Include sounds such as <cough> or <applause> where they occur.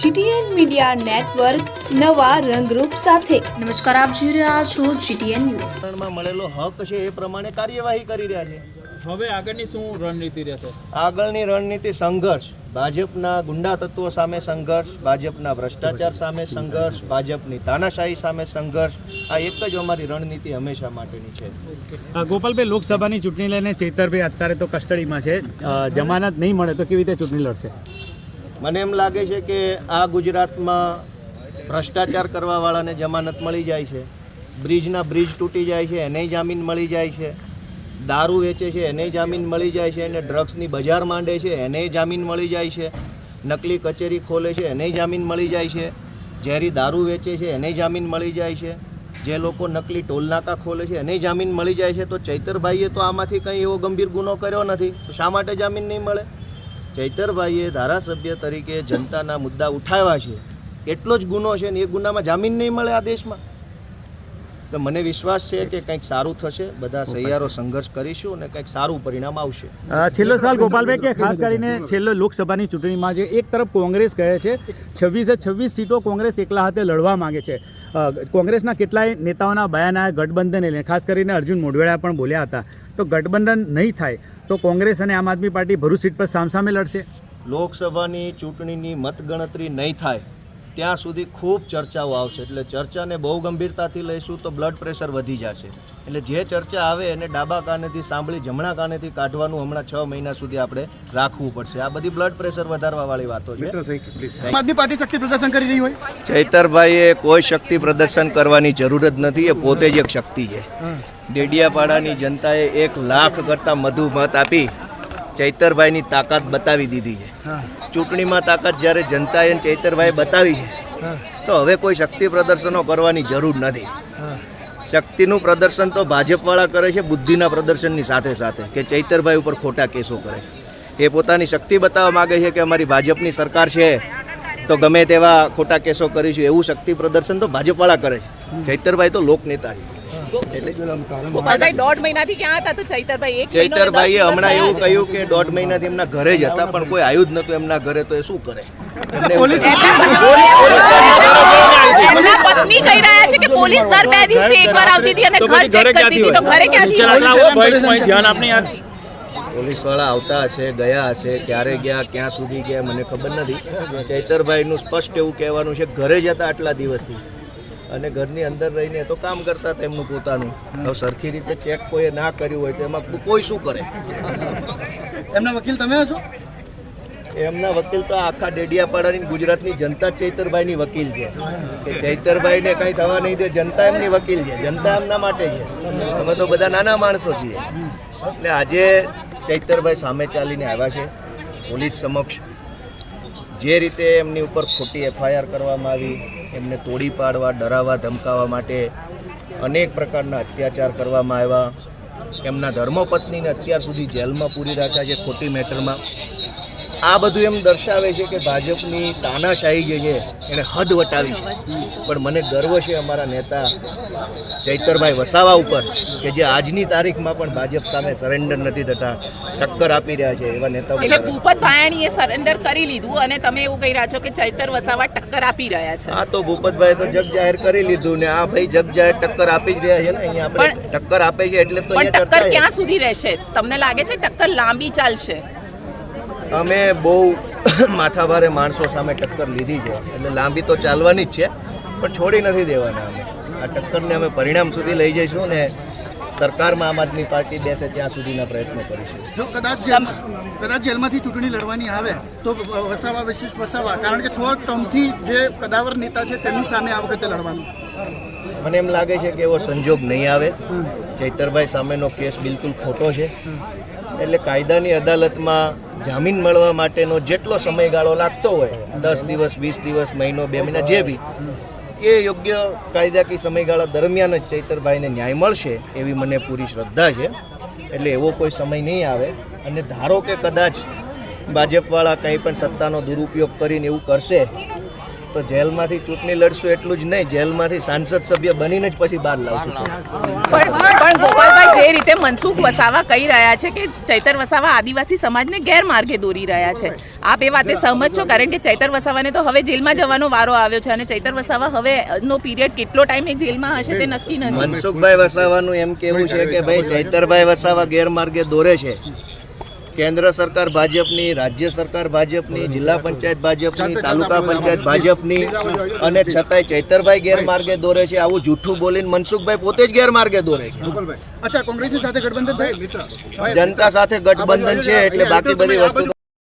GTN media network નવા રંગરૂપ સાથે. નમસ્કાર આપ જોઈ રહ્યા છો જીટીએન ન્યૂઝ. મળેલો હક છે એ પ્રમાણે કાર્યવાહી કરી રહ્યા છે. હવે આગળની શું રણનીતિ રહેશે? આગળની રણનીતિ સંઘર્ષ. ભાજપના ગુંડા તત્વો સામે સંઘર્ષ ભાજપના ભ્રષ્ટાચાર સામે સંઘર્ષ ભાજપની તાનાશાહી સામે સંઘર્ષ. આ એક જ અમારી રણનીતિ હંમેશા માટેની છે. ગોપાલભાઈ લોકસભાની ચૂંટણી લઈને ચેતરભાઈ અત્યારે તો કસ્ટડીમાં છે. જમાનત નહીં મળે તો કેવી રીતે ચૂંટણી લડશે? મને એમ લાગે છે કે આ ગુજરાતમાં ભ્રષ્ટાચાર કરવાવાળાને જમાનત મળી જાય છે. બ્રિજના બ્રિજ તૂટી જાય છે, એને જામીન મળી જાય છે. દારૂ વેચે છે, એને જામીન મળી જાય છે અને ડ્રગ્સની બજાર માંડે છે, એને જામીન મળી જાય છે. નકલી કચેરી ખોલે છે, એને જામીન મળી જાય છે. ઝેરી દારૂ વેચે છે, એને જામીન મળી જાય છે. જે લોકો નકલી ટોલનાકા ખોલે છે, એને જામીન મળી જાય છે. તો ચૈતરભાઈએ તો આમાંથી કંઈ એવો ગંભીર ગુનો કર્યો નથી. તો શા માટે જામીન નહીં મળે? ચૈતરભાઈએ ધારાસભ્ય તરીકે જનતાના મુદ્દા ઉઠાવ્યા છે. એટલો જ ગુનો છે ને એ ગુનામાં જામીન નહીં મળે આ દેશમાં? તો મને વિશ્વાસ છે કે કંઈક સારું થશે બધા સહિયારો સંઘર્ષ કરીશું અને કંઈક સારું પરિણામ આવશે. છેલ્લો સવાલ ગોપાલભાઈ કે ખાસ કરીને છેલ્લો લોકસભાની ચૂંટણીમાં જે એક તરફ કોંગ્રેસ કહે છે છવ્વીસે છવ્વીસ સીટો કોંગ્રેસ એકલા હાથે લડવા માંગે છે. કોંગ્રેસના કેટલાય નેતાઓના બયાન આવ્યા ગઠબંધનને લઈને ખાસ કરીને અર્જુન મોઢવેડા પણ બોલ્યા હતા. તો ગઠબંધન નહીં થાય તો કોંગ્રેસ અને આમ આદમી પાર્ટી ભરૂચ સીટ પર સામસામે લડશે. લોકસભાની ચૂંટણીની મતગણતરી નહીં થાય ત્યાં સુધી ખૂબ ચર્ચાઓ આવશે. એટલે ચર્ચાને બહુ ગંભીરતાથી લઈશું તો બ્લડ પ્રેશર વધી જશે. એટલે જે ચર્ચા આવે એને ડાબા કાનેથી સાંભળી જમણા કાનેથી કાઢવાનું હમણાં છ મહિના સુધી આપણે રાખવું પડશે. આ બધી બ્લડ પ્રેશર વધારવાવાળી વાતો છે. આદમી પાર્ટી શક્તિ પ્રદર્શન કરી રહી હોય. ચૈતરભાઈએ કોઈ શક્તિ પ્રદર્શન કરવાની જરૂર જ નથી એ પોતે જ એક શક્તિ છે. ડેડિયાપાડાની જનતાએ એક લાખ કરતાં વધુ મત આપી ચૈતરભાઈની તાકાત બતાવી દીધી છે. ચૂંટણીમાં તાકાત જ્યારે જનતાએ અને ચૈતરભાઈએ બતાવી છે તો હવે કોઈ શક્તિ પ્રદર્શનો કરવાની જરૂર નથી. શક્તિનું પ્રદર્શન તો ભાજપવાળા કરે છે બુદ્ધિના પ્રદર્શનની સાથે સાથે કે ચૈતરભાઈ ઉપર ખોટા કેસો કરે છે. એ પોતાની શક્તિ બતાવવા માગે છે કે અમારી ભાજપની સરકાર છે તો ગમે તેવા ખોટા કેસો કરીશું. એવું શક્તિ પ્રદર્શન તો ભાજપવાળા કરે છે. ચૈતરભાઈ તો લોકનેતા છે. ગોપાલભાઈ દોઢ મહિનાથી ક્યાં હતા તો ચૈતરભાઈ એક મહિનો ને દસ ચૈતરભાઈએ હમણાં એવું કહ્યું કે દોઢ મહિનાથી એમના ઘરે જ હતા પણ કોઈ આવ્યું જ નતું એમના ઘરે તો એ શું કરે? પોલીસવાળા પત્ની કહી રહ્યા છે કે પોલીસ દર બે દિવસે એકવાર આવતી હતી અને ઘર ચેક કરતી હતી. તો ઘરે ક્યાંથી ચલા હોય? આવો ભાઈ કોઈ ધ્યાન આપને યાર પોલીસવાળા આવતા હશે ગયા હશે ક્યારે ગયા ક્યાં સુધી ગયા મને ખબર નથી. ચૈતરભાઈનું સ્પષ્ટ એવું કહેવાનું છે ઘરે જતા આટલા દિવસથી. અને ઘરની અંદર રહીને તો કામ કરતા હતા એમનું પોતાનું. હવે સરખી રીતે ચેક કોઈએ ના કર્યું હોય તો એમાં કોઈ શું કરે? એમના વકીલ તમે હશો? એમના વકીલ તો આખા ડેડિયાપાડાની ગુજરાતની જનતા ચૈતરભાઈની વકીલ છે. કે ચૈતરભાઈને કંઈ થવા નહીં દે જનતા એમની વકીલ છે. જનતા એમના માટે છે. અમે તો બધા નાના માણસો છીએ. એટલે આજે ચૈતરભાઈ સામે ચાલીને આવ્યા છે. પોલીસ સમક્ષ જે રીતે એમની ઉપર ખોટી એફઆઈઆર કરવામાં આવી, એમને તોડી પાડવા, ડરાવવા, ધમકાવવા માટે અનેક પ્રકારના અત્યાચાર કરવામાં આવ્યા. એમના ધર્મપત્નીને અત્યાર સુધી જેલમાં પૂરી રાખ્યા છે ખોટી મેટરમાં. આ બધું એમ દર્શાવે છે કે ભાજપની તાનાશાહી જે છે એણે હદ વટાવી છે. પણ મને ગર્વ છે અમારા નેતા ચૈતરભાઈ વસાવા ઉપર કે જે આજની તારીખમાં પણ ભાજપ સામે સરેન્ડર નથી થતા ટક્કર આપી રહ્યા છે એવા નેતાઓ એટલે ભૂપત ભાયાણીએ સરેન્ડર કરી લીધું અને તમે એવું કહી રહ્યા છો કે ચૈતર વસાવા ટક્કર આપી રહ્યા છે. આ તો ભૂપતભાઈ તો જગ જાહેર કરી લીધું ને આ ભાઈ જગ જાહેર ટક્કર આપી જ રહ્યા છે ને અહીંયા આપણે પણ- ટક્કર આપે છે એટલે તો ટક્કર ક્યાં સુધી રહેશે? તમને લાગે છે ટક્કર લાંબી ચાલશે? અમે બહુ <coughs> માથાભારે માણસો સામે ટક્કર લીધી છે. એટલે લાંબી તો ચાલવાની જ છે પણ છોડી નથી દેવાના અમે. આ ટક્કરને અમે પરિણામ સુધી લઈ જઈશું ને સરકારમાં આમ આદમી પાર્ટી બેસે ત્યાં સુધીના પ્રયત્નો કરીશું. જો કદાચ કદાચ જેલમાંથી ચૂંટણી લડવાની આવે તો વસાવા વિશેષ વસાવા. કારણ કે થોડા ટર્મથી જે કદાવર નેતા છે તેમની સામે આ વખતે લડવાનું. મને એમ લાગે છે કે એવો સંજોગ નહીં આવે. ચૈતરભાઈ સામેનો કેસ બિલકુલ ખોટો છે. એટલે કાયદાની અદાલતમાં જામીન મળવા માટેનો જેટલો સમયગાળો લાગતો હોય, દસ દિવસ, વીસ દિવસ, મહિનો, બે મહિના જે બી, એ યોગ્ય કાયદાકીય સમયગાળા દરમિયાન જ ચૈતરભાઈને ન્યાય મળશે એવી મને પૂરી શ્રદ્ધા છે. એટલે એવો કોઈ સમય નહીં આવે. અને ધારો કે કદાચ ભાજપવાળા કંઈ પણ સત્તાનો દુરુપયોગ કરીને એવું કરશે તો જેલમાંથી ચૂંટણી લડશું એટલું જ નહીં જેલમાંથી સાંસદ સભ્ય બનીને જ પછી બહાર લાવશું. પણ પણ ગોપાલભાઈ જે રીતે મનસુખ વસાવા કહી રહ્યા છે કે ચૈતર વસાવા આદિવાસી સમાજને ગેરમાર્ગે દોરી રહ્યા છે. આપ એ વાતે સહમત છો કારણ કે ચૈતર વસાવાને તો હવે જેલમાં જવાનો વારો આવ્યો છે અને ચૈતર વસાવા હવે નો પીરિયડ કેટલો ટાઈમ એ જેલમાં હશે તે નક્કી નથી. મનસુખભાઈ વસાવાનું એમ કેવું છે કે ભાઈ ચૈતરભાઈ વસાવા ગેરમાર્ગે દોરે છે. કેન્દ્ર સરકાર ભાજપની રાજ્ય સરકાર ભાજપની જિલ્લા પંચાયત ભાજપની તાલુકા પંચાયત ભાજપની અને છતાંય ચૈતરભાઈ ગેરમાર્ગે દોરે છે. આવું જૂઠું બોલીને મનસુખભાઈ પોતે જ ગેરમાર્ગે દોરે છે. જનતા સાથે ગઠબંધન છે એટલે બાકી બધી વસ્તુ